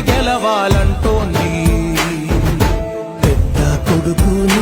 గెలవాలంటోంది. పెద్ద కొడుకుని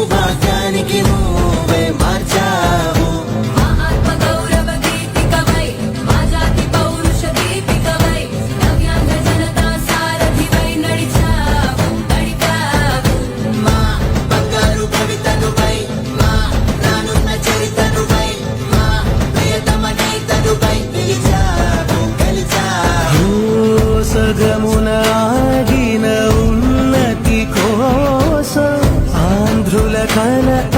taubat خلق